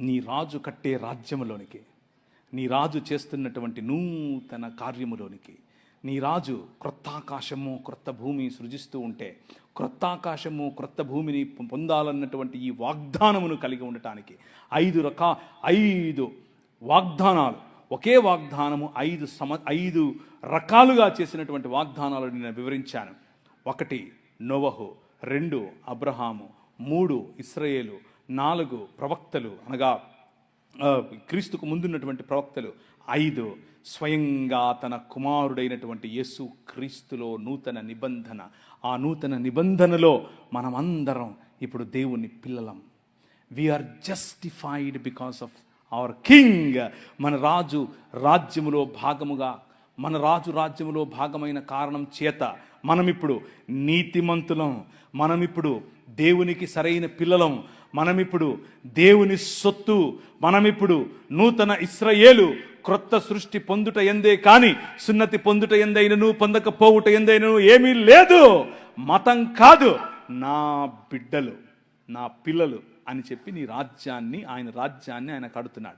నీ రాజు కట్టే రాజ్యములోనికి నీ రాజు చేస్తున్నటువంటి నూతన కార్యములోనికి నీ రాజు క్రొత్త ఆకాశము క్రొత్త భూమి సృజిస్తూ ఉంటే క్రొత్త ఆకాశము క్రొత్త భూమిని పొందాలన్నటువంటి ఈ వాగ్దానమును కలిగి ఉండటానికి ఐదు రకా ఐదు వాగ్దానాలు. ఒకే వాగ్దానము ఐదు సమ ఐదు రకాలుగా చేసినటువంటి వాగ్దానాలు నేను వివరించాను. ఒకటి నోవహు. రెండు అబ్రహాము. మూడు ఇస్రయేలు. నాలుగు ప్రవక్తలు అనగా క్రీస్తుకు ముందున్నటువంటి ప్రవక్తలు ఐదు. స్వయంగా తన కుమారుడైనటువంటి యేసు క్రీస్తులో నూతన నిబంధన. ఆ నూతన నిబంధనలో మనమందరం ఇప్పుడు దేవుని పిల్లలం. We are justified because of our king మన రాజు రాజ్యములో భాగముగా మన రాజు రాజ్యములో భాగమైన కారణం చేత మనమిప్పుడు నీతిమంతులం. మనమిప్పుడు దేవునికి సరైన పిల్లలం. మనమిప్పుడు దేవుని సొత్తు మనమిప్పుడు నూతన ఇస్రయేలు క్రొత్త సృష్టి పొందుట ఎందే కానీ సున్నతి పొందుట ఎందైనను పొందకపోవుట ఎందైనను ఏమీ లేదు. మతం కాదు. నా బిడ్డలు నా పిల్లలు అని చెప్పి నీ రాజ్యాన్ని ఆయన రాజ్యాన్ని ఆయన కడుతున్నాడు.